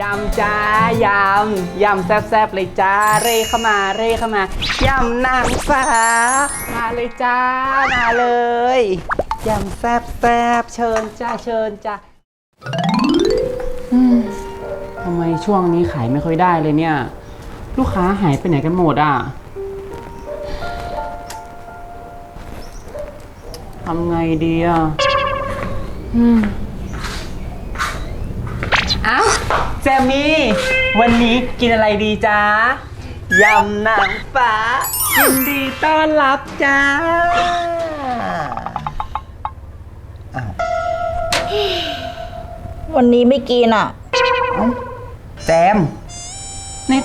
ยำจ้ายำยำแซ่บๆเลยจ้า เร่เข้ามาเร่เข้ามายำนางฟ้ามาเลยจ้ามาเลยยำแซ่บๆเชิญจ้าเชิญจ้าทำไมช่วงนี้ขายไม่ค่อยได้เลยเนี่ย ลูกค้าหายไปไหนกันหมดอะทำไงดีอะอืม เอ้า แจมมี่ วันนี้กินอะไรดีจ๊ะยำนางฟ้ายินดีต้อนรับจ้าอ้าววันนี้ไม่กินอะแจมนี่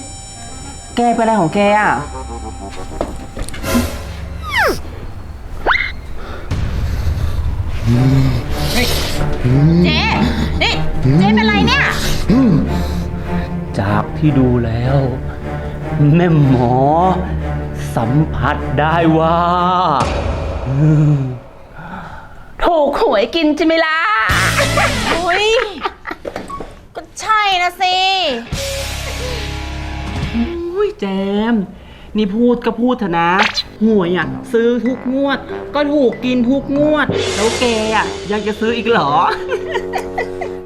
แกเป็นอะไรของแกอะ เจ๊นี่เที่ดูแล้ว แม่หมอ สัมผัสได้ว่าอืมถูกหวยกินใช่ไหมล่ะ อุ้ย ก็ใช่นะสิอุ้ยแจม นี่พูดก็พูดเถอะนะ หวยอะ ซื้อทุกงวด ก็ถูกกินทุกงวด แล้วแกอะ ยังจะซื้ออีกเหรอ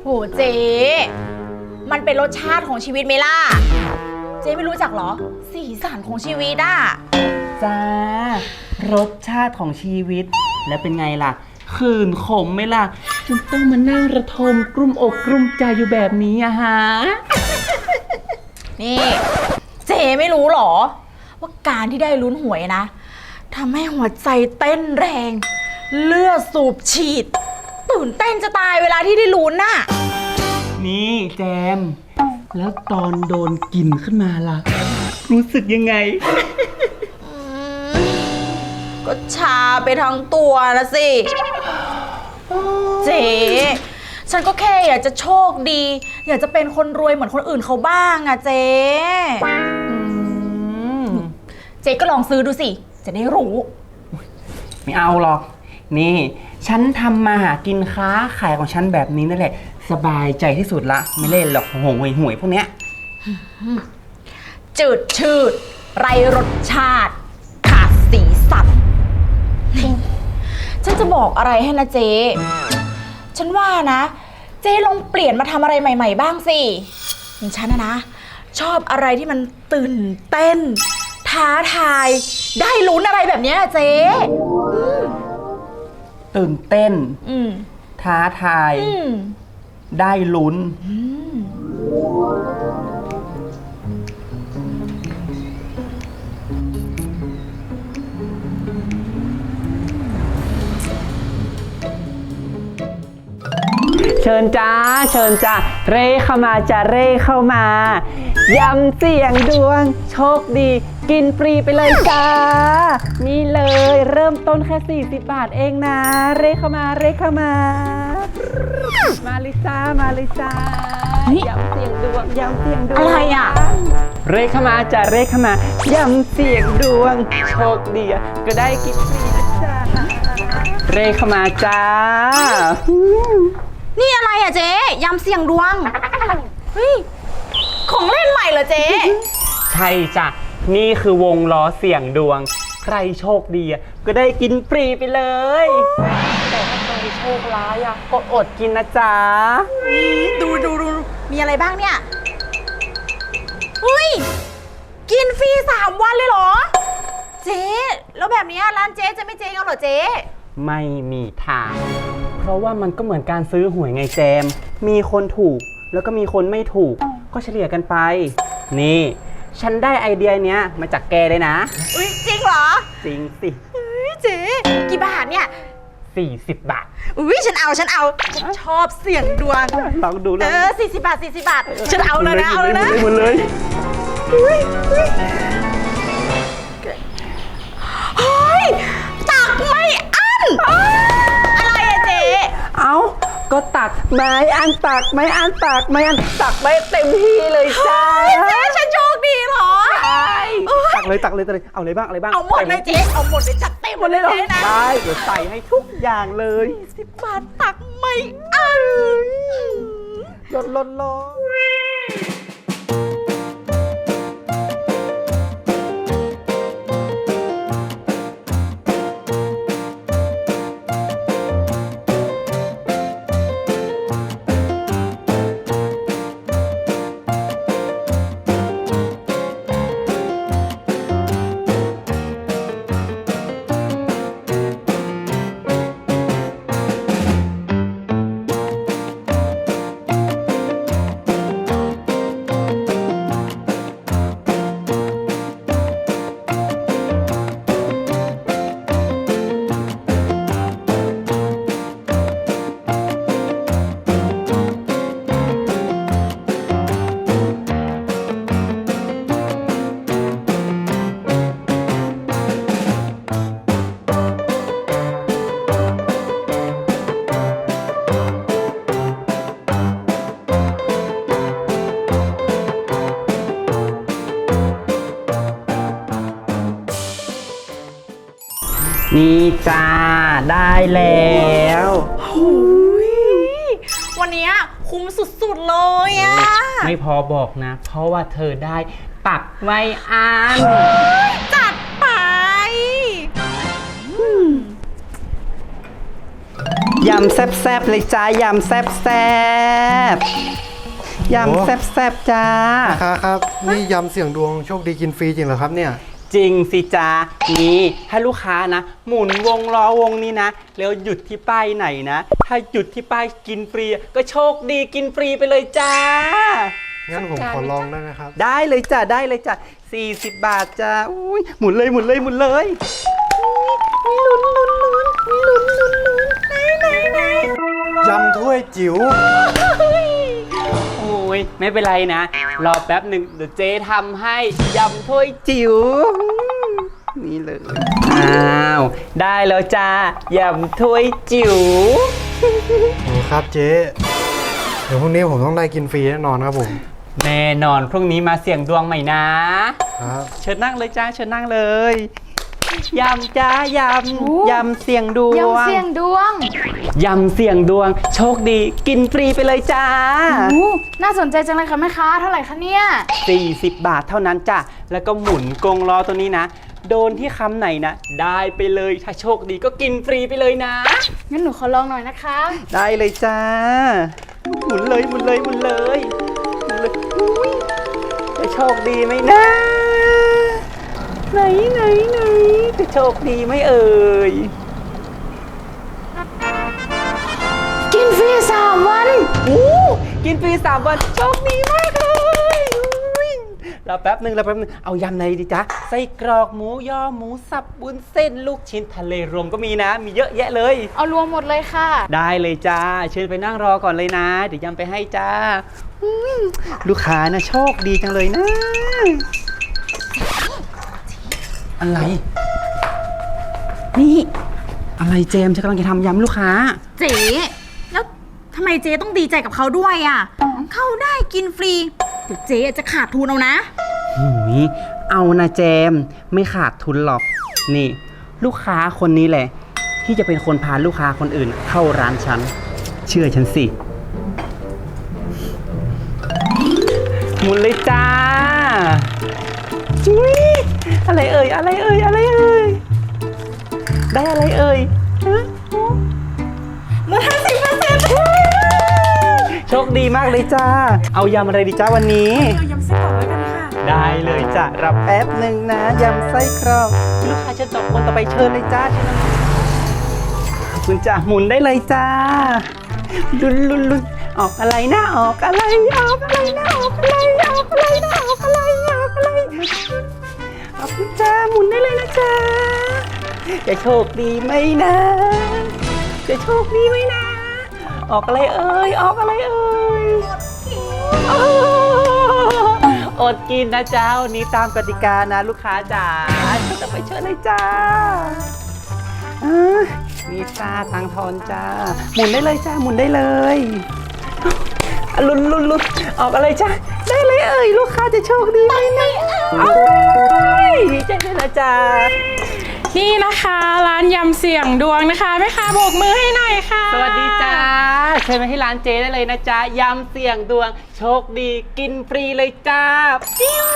โหเจ๊ มันเป็นรสชาติของชีวิตไหมล่ะ เจ๊ไม่รู้จักเหรอ สีสันของชีวิตอะจ้ารสชาติของชีวิต แล้วเป็นไงล่ะ คืนขมไหมล่ะจนต้องมานั่งระทมกลุ้มอกกลุ้มใจอยู่แบบนี้อะฮะ นี่ เจ๊ไม่รู้เหรอ ว่าการที่ได้ลุ้นหวยนะทำให้หัวใจเต้นแรง เลือดสูบฉีด ตื่นเต้นจะตายเวลาที่ได้ลุ้นน่ะ นี่แจม แล้วตอนโดนกินขึ้นมาล่ะ รู้สึกยังไง ก็ชาไปทั้งตัวนะสิ เจ๊ ฉันก็แค่อยากจะโชคดี อยากจะเป็นคนรวยเหมือนคนอื่นเขาบ้างอะเจ๊อืมเจ๊ก็ลองซื้อดูสิ จะได้รู้ ไม่เอาหรอก นี่ ฉันทำมาหากินค้าขายของฉันแบบนี้นั่นแหละ สบายใจที่สุดละ ไม่เล่นหรอกหงหวยหวยพวกเนี้ย จืดชืด ไรรสชาติ ขาดสีสันนี่ฉันจะบอกอะไรให้นะเจ๊ฉันว่านะ เจ๊ลองเปลี่ยนมาทำอะไรใหม่ ๆ บ้างสิอย่างฉันนะนะ ชอบอะไรที่มันตื่นเต้น ท้าทาย ได้ลุ้นอะไรแบบเนี้ยเจ๊ตื่นเต้น อืมท้าทาย อืม ได้ลุ้น ชิญจ้า เชิญจ้า เร่เข้ามาจ้าเร่เข้ามายำเสี่ยงดวง โชคดี กินฟรีไปเลยจ้า นี่เลยเริ่มต้นแค่ 40 บาทเองนะ เร่เข้ามาเร่เข้ามา มาลิซ่ามาลิซ่าเฮ้ยยำเสี่ยงดวงยำเสี่ยงดวงอะไรอะ เร่เข้ามาจ้าเร่เข้ามายำเสี่ยงดวง โชคดีอะก็ได้กินฟรีนะจ้าเร่เข้ามาจ้า นี่อะไรอะเจ๊ยำเสี่ยงดวงเฮ้ยของเล่นใหม่เหรอเจ๊ ใช่จ้ะ นี่คือวงล้อเสี่ยงดวง ใครโชคดีอะก็ได้กินฟรีไปเลย แต่ถ้าใครโชคร้ายอะก็อดกินนะจ๊ะ ดูดูดูมีอะไรบ้างเนี่ยเฮ้ย กินฟรีสามวันเลยเหรอ เจ๊ แล้วแบบเนี้ยร้านเจ๊จะไม่เจ๊งเอาเหรอเจ๊ ไม่มีทางเพ ราะว่ามันก็เหมือนการซื้อหวยไงแจม มีคนถูกแล้วก็มีคนไม่ถูก ก็เฉลี่ยกันไป นี่ ฉันได้ไอเดียเนี้ยมาจากแกเลยนะ อุ้ยจริงเหรอจริงสิเฮ้ยเจ๊กี่บาทเนี่ย 40 บาท อุ้ยฉันเอาฉันเอาฉันชอบเสี่ยงดวง ลองดูเลเอยอสี่สิบบาทสี่สิบบาท ฉันเอาเลยนะ เอาเลยนะ หมดเลยเก็ตักไม้อันตักไม้อันตักไม้อันตักไม้เต็มที่เลยจ้าเจ๊ฉันโชคดีเหรอตักเลยตักเลยตักเลยเอาอะไรบ้างอะไรบ้างเอาหมดเลยเจ๊เอาหมดเลยจัดเต็มหมดเลยเหรอจ๊นะได้เดี๋ยวใส่ให้ทุกอย่างเลยสิบบาทตักไม่อั้นลดลดลด นี่จ้า ได้แล้ววันเนี้ยคุ้มสุดๆเลยอะไม่พอบอกนะ เพราะว่าเธอได้ปักไว้อันจัดไป ยำแซบๆเลยจ้ายำแซบๆยำแซบๆจ้า ครับครับ นี่ยำเสี่ยงดวงโชคดีกินฟรีจริงเหรอครับเนี่ย จริงสิจ้านี่ถ้าลูกค้านะ หมุนวงล้อวงนี้นะ แล้วหยุดที่ป้ายไหนนะ ถ้าหยุดที่ป้ายกินฟรี ก็โชคดีกินฟรีไปเลยจ้า งั้นผมขอลองได้ไหมครับ ได้เลยจ้ะได้เลยจ้ะ40 บาทจ้าอุ้ยหมุนเลยหมุนเลยหมุนเลยลุ้นลุ้นลุ้นลุ้นลุ้นลุ้นไหนไหนไหน ยำถ้วยจิ๋วโอ้ ยไม่เป็นไรนะ รอแป๊บหนึ่งเดี๋ยวเจ๊ทำให้ยำถ้วยจิ๋วนี่เลย อ้าว ได้แล้วจ้ายำถ้วยจิ๋วโอ้ครับเจ๊ เดี๋ยวพรุ่งนี้ผมต้องได้กินฟรีแน่นอนครับผม แน่นอนพรุ่งนี้มาเสี่ยงดวงใหม่นะ ครับ เชิญนั่งเลยจ้าเชิญนั่งเลย ยำจ้ายำยำเสี่ยงดวงยำเสี่ยงดวงยำเสี่ยงดวง โชคดี กินฟรีไปเลยจ้าอู้น่าสนใจจังเลยค่ะแม่ค้าเท่าไหร่คะเนี่ย 40 บาทเท่านั้นจ้ะ แล้วก็หมุนกงล้อตัวนี้นะ โดนที่คำไหนนะ ได้ไปเลย ถ้าโชคดีก็กินฟรีไปเลยนะ งั้นหนูขอลองหน่อยนะคะ ได้เลยจ้า หมุนเลยหมุนเลยหมุนเลยหมุนเลยอุ๊ยจะโชคดีไหมนะ ไหนไหนไหนจะโชคดีไหมเอ่ย กินฟรีสามวัน โอ้กินฟรีสามวันโชคดีมากเลยอุ๊ยรอแป๊บหนึ่งรอแป๊บหนึ่งเอายำไหนดีจ๊ะไส้กรอกหมูยอหมูสับบุญเส้นลูกชิ้นทะเลรวมก็มีนะ มีเยอะแยะเลย เอารวมหมดเลยค่ะ ได้เลยจ้าเชิญไปนั่งรอก่อนเลยนะ เดี๋ยวยำไปให้จ้าอุ๊ยลูกค้านะโชคดีจังเลยนะ อะไร นี่ อะไรเจมส์ฉันกำลังจะทำยำลูกค้า เจ๊แล้วทำไมเจ๊ต้องดีใจกับเขาด้วยอะ เขาได้กินฟรีเดี๋ยวเจ๊จะขาดทุนเอานะ หุยเอานะเจมส์ไม่ขาดทุนหรอก นี่ ลูกค้าคนนี้แหละ ที่จะเป็นคนพาลูกค้าคนอื่น เข้าร้านฉัน เชื่อฉันสิหมุนเลยจ้าจุ๊ย อะไรเอ่ยอะไรเอ่ยอะไรเอ่ยได้อะไรเอ่ยฮะลดห้าสิบเปอร์เซ็นต์โชคดีมากเลยจ้า เอายำอะไรดีจ้าวันนี้เอายำไส้กรอกแล้วกันค่ะ ได้เลยจ้ะรับแป๊บหนึ่งนะยำไส้กรอกลูกค้าเชิญต่อคนต่อไปเชิญเลยจ้าเชิญขอบคุณจ้าหมุนได้เลยจ้าลุนลุนลุนออกอะไรนะออกอะไรออกอะไรนะออกอะไรออกอะไรนะออกอะไรออกอะไร ขอบคุณจ้าหมุนได้เลยนะจ้าจะโชคดีไหมนะ จะโชคดีไหมนะ ออกอะไรเอ่ย ออกอะไรเอ่ยออดกินนะเจ้านี้ตามกติกานะลูกค้าจ๋าจะไปเชิญเลยจ้ามีจ้าทางทอนจ้า หมุนได้เลยจ้า หมุนได้เลย ลุนลุนลุนออกอะไรจ้า เลยเอ่ยลูกค้าจะโชคดีไหมนะเอ้ยดีใจด้วยนะจ้านี่นะคะร้านยำเสี่ยงดวงนะคะแม่ค้าโบกมือให้หน่อยค่ะ สวัสดีจ้าเชิญมาที่ร้านเจ๊ได้เลยนะจ๊ะยำเสี่ยงดวง โชคดีกินฟรีเลยจ้าปิ้ว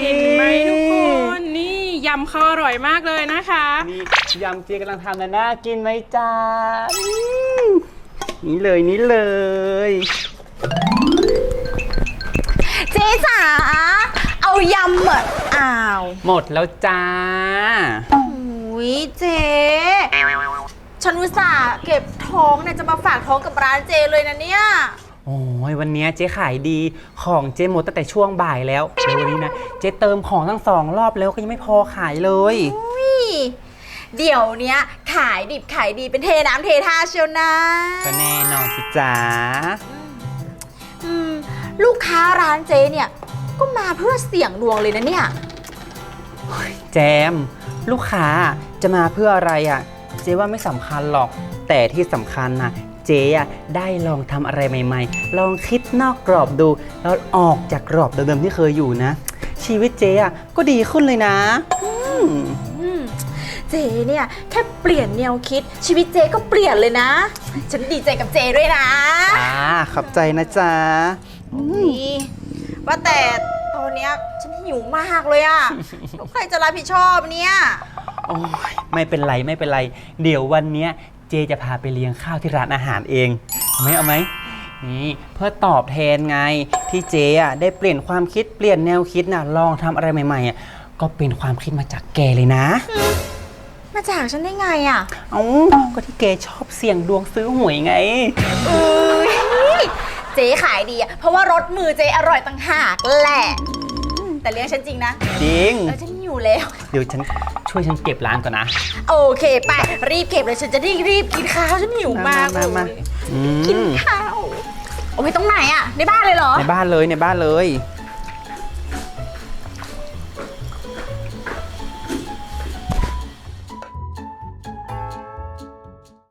เห็นไหมทุกคนนี่ยำเขาอร่อยมากเลยนะคะนี่ยำเจ๊กำลังทำนะน่ากินไหมจ้าอืมนี่เลยนี่เลย เจ๊จ๋าเอายำเหมือนอ้าวหมดแล้วจ้า อุ้ยเจ๊ฉันอุตส่าห์เก็บท้องเนี่ยจะมาฝากท้องกับร้านเจเลยนะเนี่ย โอ้ยวันนี้เจ๊ขายดีของเจ๊หมดตั้งแต่ช่วงบ่ายแล้วแล้ววันนี้นะเจ๊เติมของทั้งสองรอบแล้วก็ยังไม่พอขายเลย อุ้ยเดี๋ยวเนี้ยขายดิบขายดีเป็นเทน้ำเทท่าเชียวนะ ก็แน่นอนสิจ้าอืม ลูกค้าร้านเจเนี่ย ก็มาเพื่อเสี่ยงดวงเลยนะเนี่ย แจม ลูกค้าจะมาเพื่ออะไรอะ เจ๊ว่าไม่สำคัญหรอก แต่ที่สำคัญนะเจ๊อะได้ลองทำอะไรใหม่ ๆ ลองคิดนอกกรอบดู แล้วออกจากกรอบเดิมๆที่เคยอยู่นะ ชีวิตเจ๊อะก็ดีขึ้นเลยนะ อืมอืมเจเนี่ยแค่เปลี่ยนแนวคิดชีวิตเจก็เปลี่ยนเลยนะ ฉันดีใจกับเจด้วยนะอ่าขอบใจนะจ๊ะ นี่ว่าแต่ตอนเนี้ยฉันหิวมากเลยอะแล้วใครจะรับผิดชอบเนี่ย โอ้ยไม่เป็นไรไม่เป็นไร เดี๋ยววันเนี้ยเจจะพาไปเลี้ยงข้าวที่ร้านอาหารเองเอาไหมเอาไหมนี่เพื่อตอบแทนไงที่เจอะได้เปลี่ยนความคิดเปลี่ยนแนวคิดนะลองทำอะไรใหม่ๆอะก็เป็นความคิดมาจากแกเลยนะ มาจากฉันได้ไงอะเอ้าก็ที่แกชอบเสี่ยงดวงซื้อหวยไง เอ้ย เจ๊ขายดีอะเพราะว่ารสมือเจ๊อร่อยต่างหากแหละอืมแต่เลี้ยงฉันจริงนะจริง เออฉันหิวแล้ว เดี๋ยวฉันช่วยฉันเก็บร้านก่อนนะ โอเคไปรีบเก็บเลยฉันจะได้รีบกินข้าวฉันหิวมากมามามาเลยอืกินมข้าวโอ้ยตรงไหนอะในบ้านเลยเหรอ ในบ้านเลยในบ้านเลยอ